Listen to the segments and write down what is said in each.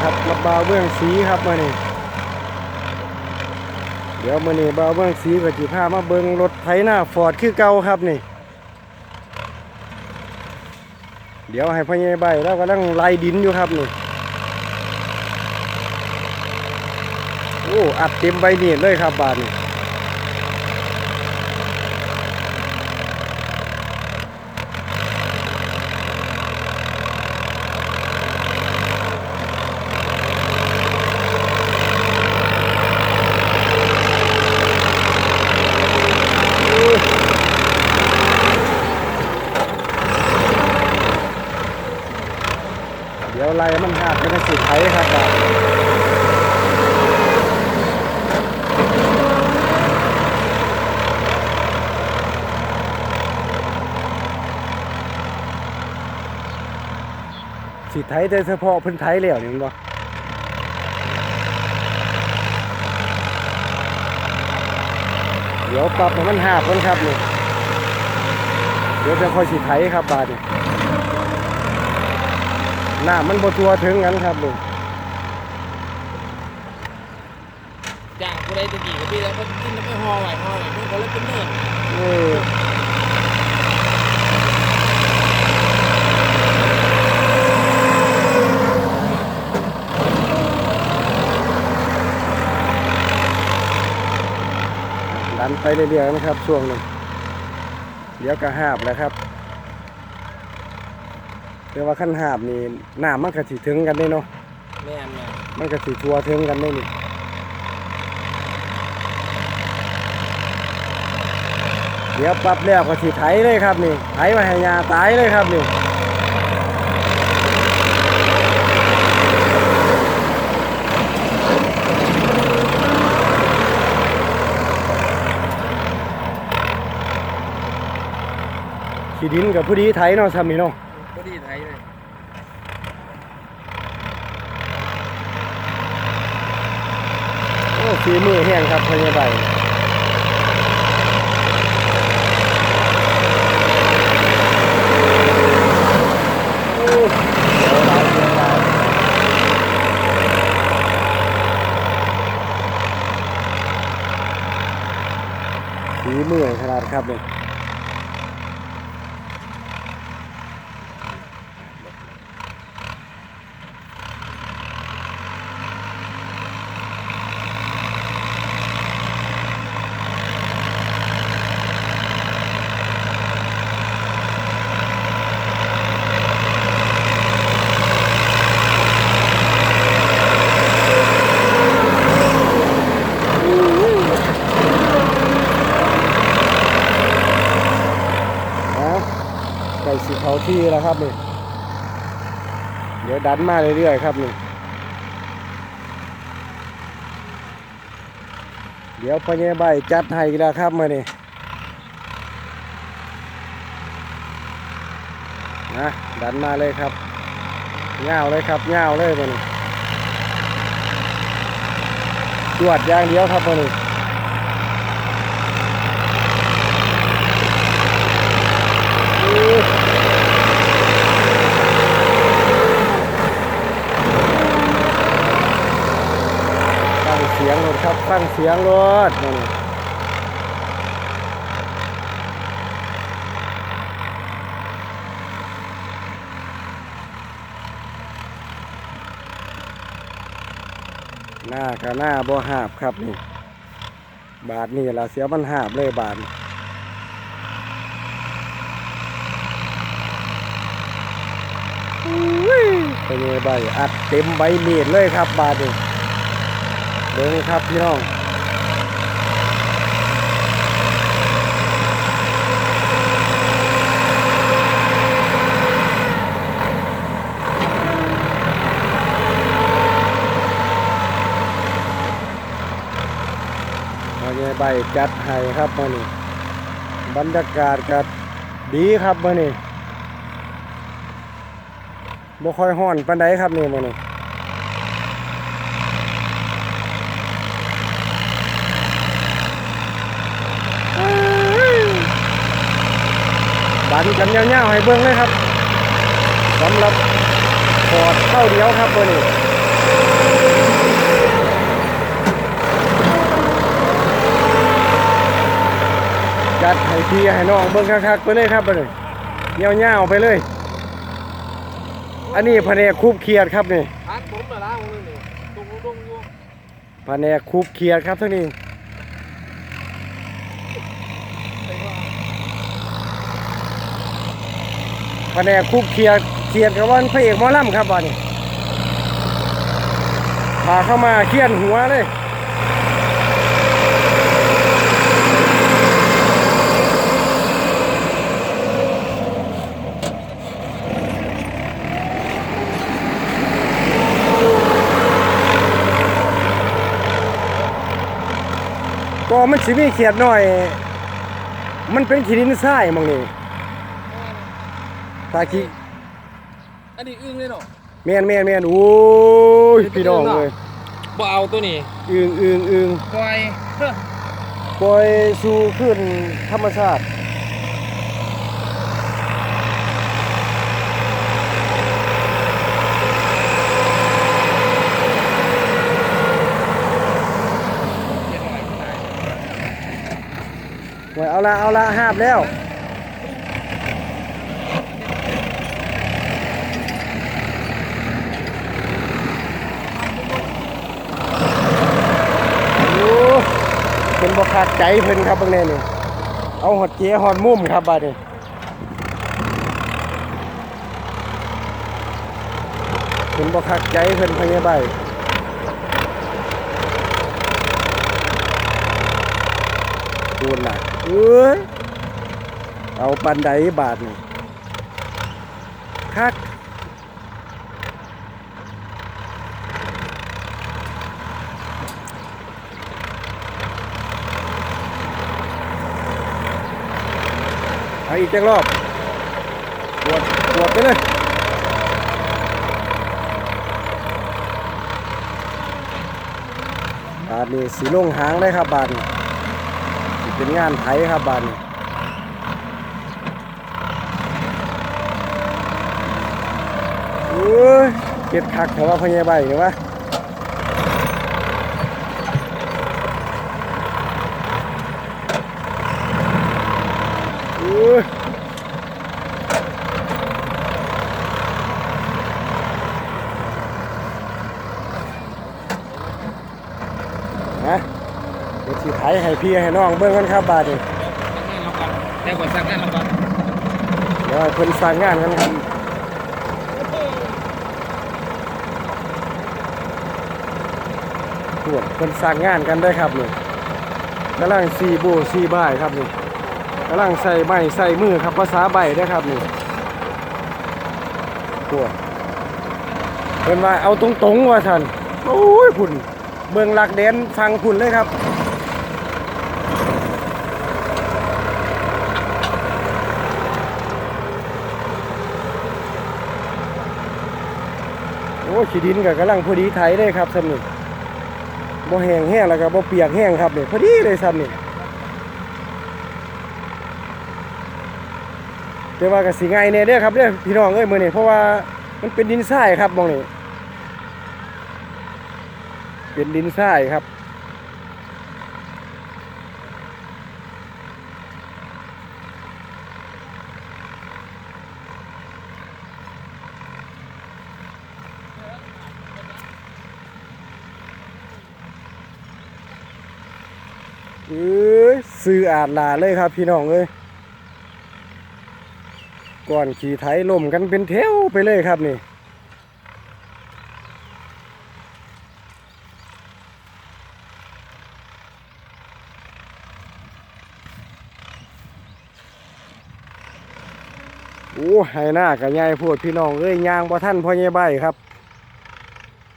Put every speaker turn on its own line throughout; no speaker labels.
ครับกับบาเบื้องสีครับมานี่เดี๋ยวมานี่บาเบื้องสีกับจีพามาเบิ้งรถไถหน้าฟอร์ดคือเก่าครับนี่ เดี๋ยวให้พ่อใหญ่ใบแล้วกำลังไล่ดินอยู่ครับนี่โอ้อัดเต็มใบมีดเลยครับบาทนี่ ไล่มันหักเป็นสิไถครับบาทสิไถแต่เฉพาะพิ่นไถแล้วนี่ม่นบ่เดี๋ยวปรับมันหักก่อนครับนี่เดี๋ยวจะคอยสิไถครับบาดนี่ น้ำมันบ่ทัวถึงกันครับลุง
จ้างกูได้ตะกี้กับพี่แล้วก็กินแล้วไม่ห่อไหวห่อไหวเพื่อนเขาเลยเป็นเนื้อ
เออดันไปเรื่อยๆนะครับช่วงหนึงเดี๋ยวก็หาบแล้วครับ เรียกว่าขั้นหาบนี่น้ำมันก็สิถึงกันได้เนาะ
แม่นแม่น
มันก็สิทัวถึงกันได้นี่เดี๋ยวปรับแล้วก็สิไถเลยครับนี่ไถมาให้ยาตายเลยครับนี่ขี้ดินกับผู้ดีไถเนาะซ้ำนี่เนาะ
พ อดีไทยเลย
โอ้ฝีมือแห้งครับพญาบาลฝีมือขนาดครับเนี่ย ที่แล้วครับนี่เดี๋ยวดันมาเรื่อยๆครับนี่เดี๋ยวพญาใบจัดให้อีกแล้วครับมานี่นะดันมาเลยครับเงาเลยครับเงาเลยมานี่ตรวจอย่างเดียวครับมานี่ ฟังเสียงรถครับฟังเสียงรถนี่หน้ากับหน้าบ่หาบครับนี่ บาทนี่ละเสียมันหาบเลยบาทนี่อุ้ยเป็นไงใบอัดเต็มใบมีดเลยครับบาทนี่เดินครับพี่น้องมาเนี่ย ใบจัดให้ครับมานี่บรรยากาศก็ดีครับมานี่บ่ค่อยห้อนปานใดครับนี่มานี่ดันกันยาวๆให้เบิ่งเลยครับสำหรับปอดเข้าเดียวครับเบอร์นี้ จัดให้พี่ให้น้องเบิ่งคักๆไปเลยครับไปเลยเงี้ยวๆไปเลย อันนี้แผนกคูบเขียดครับนี่
พัดผมเอล่ะมึงนี่ตุ้งตุ้งอยู่
แผนกคูบเขียดครับทั้งนี้แผนกคูบเขียดเขียดกับวันพระเอกมอลำครับวันนี้พาเข้ามาเขียนหัวเลย ก็มันสิมีเขียดหน่อย มันเป็นขีดินทรายหมองนี่ตาขี้
อันนี้อึ้งเลยเนาะ
แม่นแม่นแม่นโอ้ยพี่น้องเลย
บ่เอาตัวนี้
อึงอึงอึง
ปล่อยเฮ้อ
ปล่อยสู่ขึ้นธรรมชาติ
เดี๋ยวหน่อยหน่อย
ไว้เอา ละเอาละหาบแล้วเป็นบ่คักใจเพิ่นครับบิ่งแน่นี่เอาหอดเจ๊หอดมุมครับบาดนี้เป็นบ่คักใจเพิ่นพยาบาลปูนล่ะ เอ้ย เอาปันไดบาทนี่คักเอาอีกจังรอบปวดปวดไปเลยบาทนี้สีลงหางเลยครับบาทนี้สิ เป็นงานไถครับบานี้โอ้ยเก็บคักแต่ว่าพญาใบเนี่ยวะโอ้ยนะเดี๋ยวสิไถให้พี่ให้น้องเบิ่งกันครับบาทนี้
สั่งงานเราก่อนแต่ก่อนสั่งงานเราก่อน
เดี๋ยวให้เพิ่นสร้างงานกันครับพวกเพิ่นสร้างงานกันได้อครับนี่กำลังซีโบซีบ้ายครับนี่กำลังใส่ไม้ใส่มือครับภาษาใบได้อครับนี่พวกเพิ่นว่าเอาตรงๆว่าท่านโอ้ยพุ่นเบิ่งหลักแดนฟังพุ่นเลยครับ โอ้ขี้ดินกับกำลังพอดีไถเลยครับสำนึกบ่แห้งแห้งแล้วก็บ่เปียกแห้งครับเนี่ยพอดีเลยสำนึกแต่ว่ากับสีไงเนี่ยเด้อครับเด้อพี่น้องเอ้ยมือเนี่ยเพราะว่ามันเป็นดินทรายครับมองนี่เป็นดินทรายครับ เอ้ยซื้ออาดลาเลยครับพี่น้องเอ้ยก่อนขี่ไถล่มกันเป็นแถวไปเลยครับนี่โอ้ไห้หน้ากับยายพูดพี่น้องเอ้ยยางบ่ท่านพ่อใหญ่ใบครับ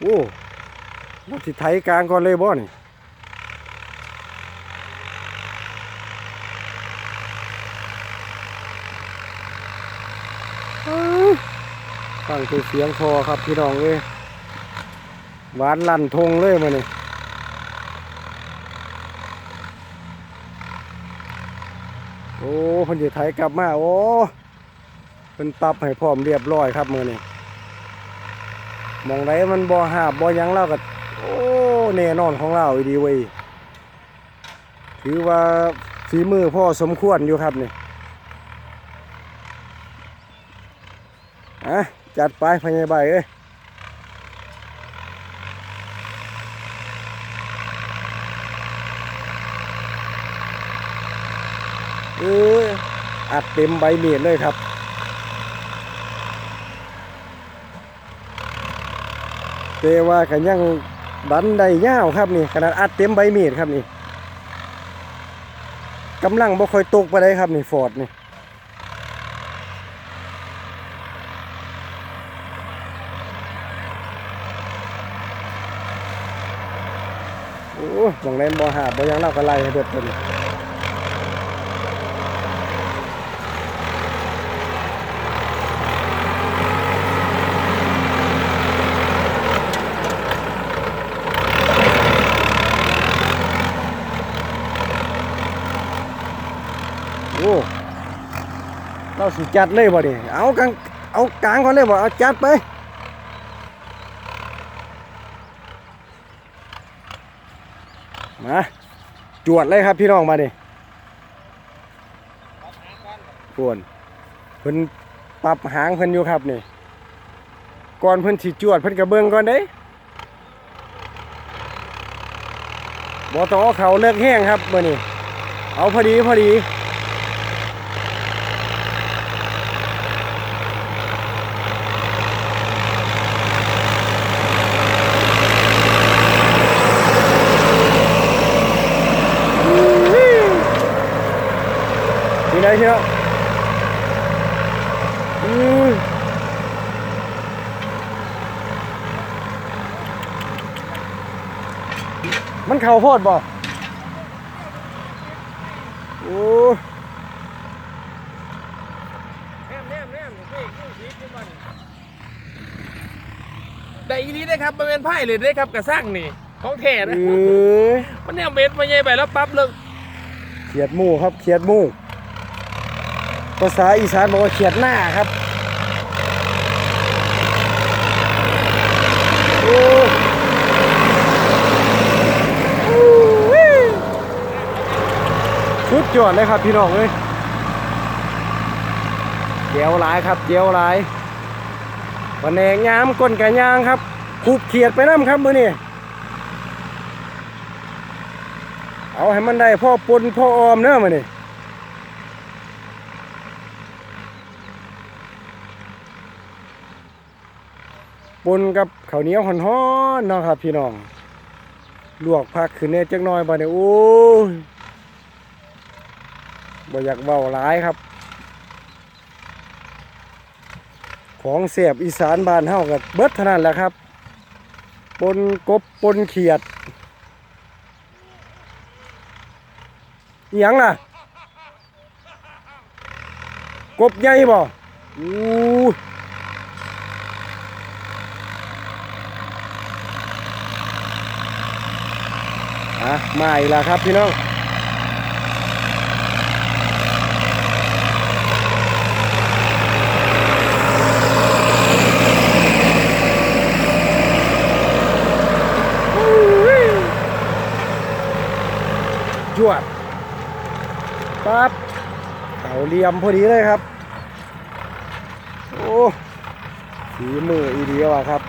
โอ้เราสิไถกลางก่อนเลยบ่นี่ ฟังคือเสียงพอครับพี่น้องเอ้ยหวานลั่นทงเลยมาเนี่ยโอ้พันจะไถกลับมาโอ้เป็นปรับให้พร้อมเรียบร้อยครับมือนี่มองไหนมันบ่หาบบ่หยังเราก็โอ้แน่นอนของเราดีเว้ยถือว่าฝีมือพ่อสมควรอยู่ครับนี่อะ จัดไปพญาใบเอ้ยเอออัดเต็มใบเมียดเลยครับแต่ว่ากันยังดันได้ยาวครับนี่ขนาดอัดเต็มใบเมีดครับนี่กำลังบ่ค่อยตกไปได้ครับนี่ฟอร์ดนี่โอ้หมองเล่นบ่หาบบ่ห ยังเล่ากันไล่ให้เบิดตัวนี้โอ้เราสิจัดเลยบ่ดิเอากลางเอากลางก่อนเลยบ่เอาจัดไป มา จวดเลยครับพี่น้องมาดิปวนเพิ่นปรับหางเพิ่นอยู่ครับนี่ก่อนเพิ่นสิจวดเพิ่นกระเบื้องก่อนเด้บอตองเขาเลิกแห้งครับมื้อนี้เอาพอดีพอดี ที่ไหนที่นั่นอืมมันเข่าโพดบ่โอ้
ได้อีนี้ได้ครับมันเป็นไพ่เลยได้ครับกระซังนี่ของแท้
เอ
นะ้
ย
มันเนี่ยเม็ดมาใหญ่ไปแล้วปั๊บเลย
เขียดหมูครับเขียดหมู ภาษาอีสานบอกว่าเขียดหน้าครับสุดยอดเลยครับพี่น้องเลยเจียวหลายครับเจียวหลายวันแหนงยามก้นกระยางครับขูบเขียดไปน้ำครับมือนี่เอาให้มันได้พ่อปนพ่อออมเนอะมือนี่ ปนกับข้าวเหนียวหอนๆเนาะครับ พี่น้องลวกผักขึ้นเนี่ยจักน่อยบ่เนี่ยโอ้ยบ่อยากเบาหลายครับ ของเสียบอีสานบ้านเฮากับเบิดเท่านั้นแหละครับปนกบปนเขียดอิหยังล่ะ กบใหญ่บ่อู้ มาอีกแล้วครับพี่น้องจวดปั๊บเอาเลียมพอดีเลยครับ โอ้ฝีมืออีเดียวอะครับ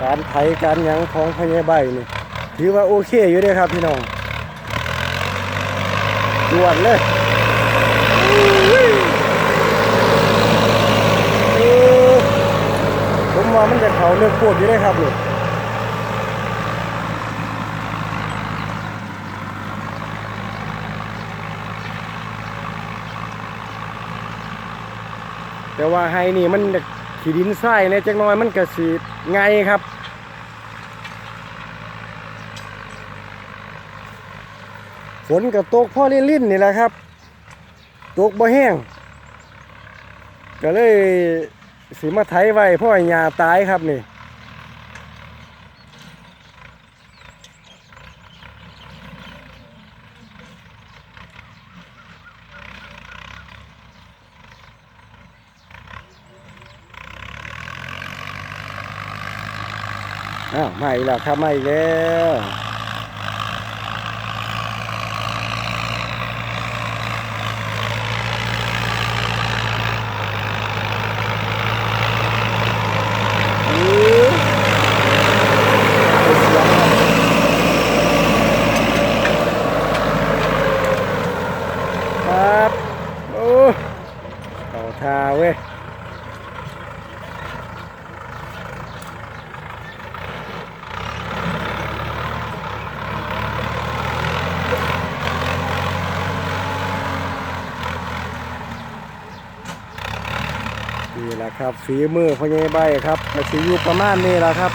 การไถการยังของพญาใบนี่ ถือว่าโอเคอยู่เด้ครับพี่น้องจวดเลยผมว่ามันจะเขาเลือกปวดอยู่ได้ครับนี่แต่ว่าไฮนี่มันขีดินทรายเนี่ยจักน้อยมันก็สีไงครับ ฝนกับตกพ่อลิ่นๆนี่แหละครับ ตกบ่แห้ง ก็เลยสีมาไถไว้พ่อให้หญ้าตายครับนี่อ้าวมาอีกแล้วครับมาอีกแล้วอื้อเอาเสียงครับ โอ้ต่อทาเว้ย นี่แหละ ครับฝีมือพญายใบครับกระสีอยู่ประมาณนี้แหละครับ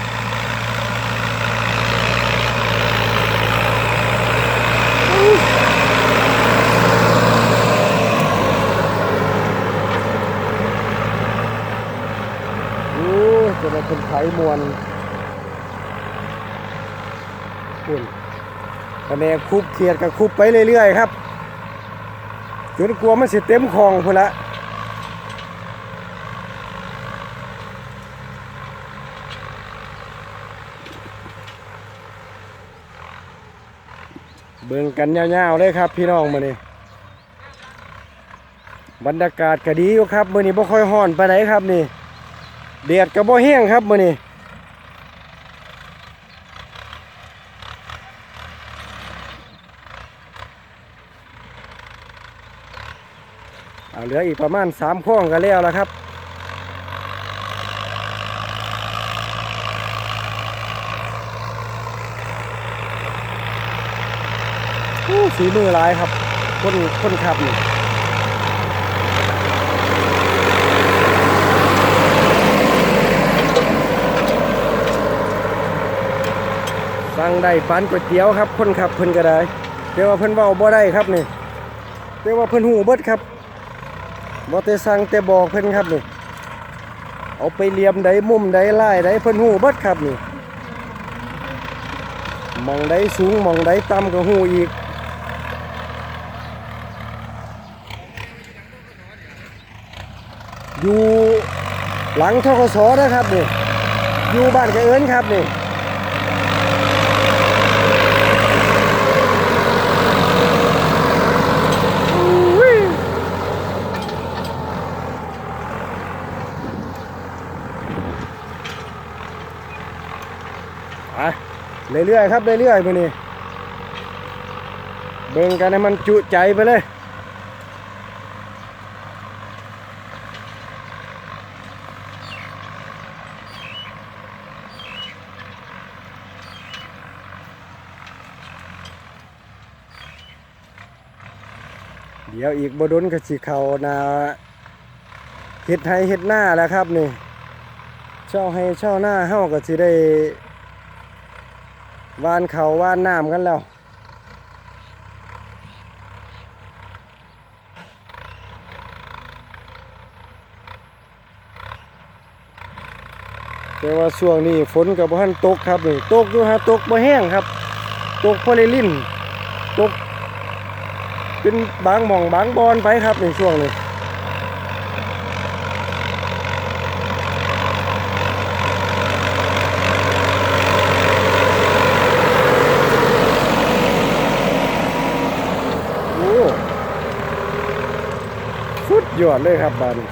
โอ้จะมาเป็นไขมวนคุณคะแนนคุบเขียดกับคุบไปเรื่อยๆครับจนกลัวมันสิเต็มคลองพุ่นละ บิ่งกันยาวๆเลยครับ พี่น้องมื้อนี้บรรยากาศก็ดีอยู่ครับมื้อนี้บ่ค่อยร้อนไปานครับนี่แดดก็บ่แห้งครับมื้อนี้เอาเหลืออีกประมาณ3ข้องก็แล้วแล้วครับ ฝีมือหลายครับคนคนขับนี่สั่งได้ปันก๋วยเตี๋ยวครับคนขับเพิ่นก็ได้แต่ว่าเพิ่นเว้าบ่ได้ครับนี่แต่ว่าเพิ่นหูเบิดครับบ่แต่สั่งแต่บอกเพิ่นครับนี่เอาไปเลียมใดมุมใดลายใดเพิ่นหูเบิดครับนี่มองใดสูงมองใดต่ำก็หูอีก อยู่หลังทกศนะครับนี่อยู่บ้านกระเอินครับนี่อุ้ยอะเรื่อยๆครับเรื่อยๆไปนี่เบิ่งกันให้มันจุใจไปเลย ดี๋ยวอีกบดนก็สิเขานาเฮ็ดให้เฮ็ดหน้าแล้วครับนี่เช่าให้เช่าหน้าเฮาก็สิได้วานเขาวานน้ำกันแล้วแต่ว่าช่วงนี้ฝนกับบ่ทันตกครับนี่ตกอยู่ฮะตกบ่แห้งครับ ตกพอเลยลิ่นตก เป็นบางหม่องบางบอนไปครับในช่วงนี้โอ้สุดยอดเลยครับบานนี้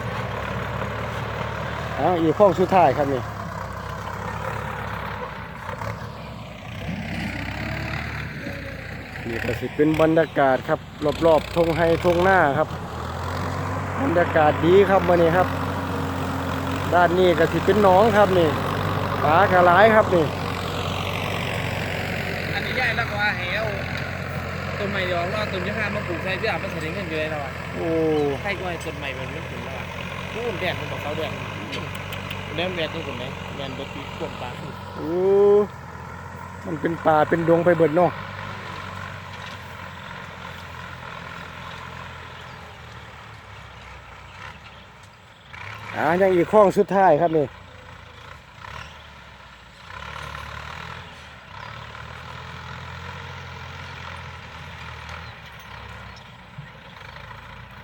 เอาอีกข้องสุดท้ายครับนี่ นี่ก็สิเป็นบรรยากาศครับ รอบๆทงไฮทงหน้าครับ บรรยากาศดีครับวันนี้ครับ ด้านนี้ก็สิเป็นหน้องครับนี่ปลากระหลายครับนี่
อันนี้ใหญ่แล้วก็ว่าแหวต้นใหม่เดี๋ยวรอต้นยี่ห้ามาปลูกใส่เพื่อเอามาใส่เงินอยู่เลยนะวะ
โอ้
ใครก็ให้ต้นใหม่มันไม่ถึงแล้วอะพูนแดดมันบอกเขาแดดแดดแดดนี่ผมไหมแดดเบิดปีขวบปลาขึ้น
โอ้มันเป็นป่าเป็นดงไปเบิดเนาะ อ่ายังอีกข้องสุดท้ายครับนี่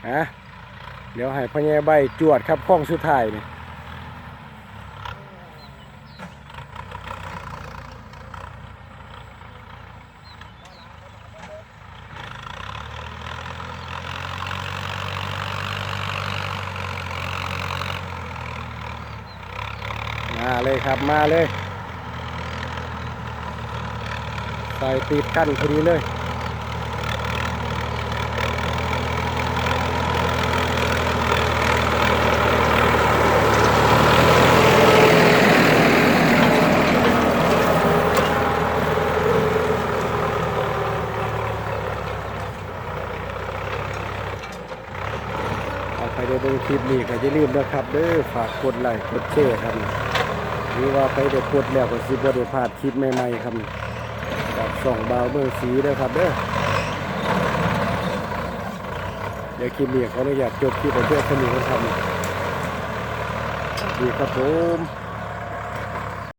อะเดี๋ยวให้พ่อแง่ใบจวดครับข้องสุดท้ายนี่ กลับมาเลย ใส่ติดกั้นพอดีเลยเอาไปด้เบิ่งคลิปนี้ก็อย่าลืมนะครับเด้อฝากกดไลค์กดแชร์ครับ หรือว่าไปเด้กดแล้วก็สิบ่ได้พลาดคลิปใหม่ๆครับกับส่องบาวเมืองสีเด้อครับเด้อเดี๋ยวคลิปนี้ขาเลยอยากจบคลิปของเพื่อนสนิทกันครับดีครับผม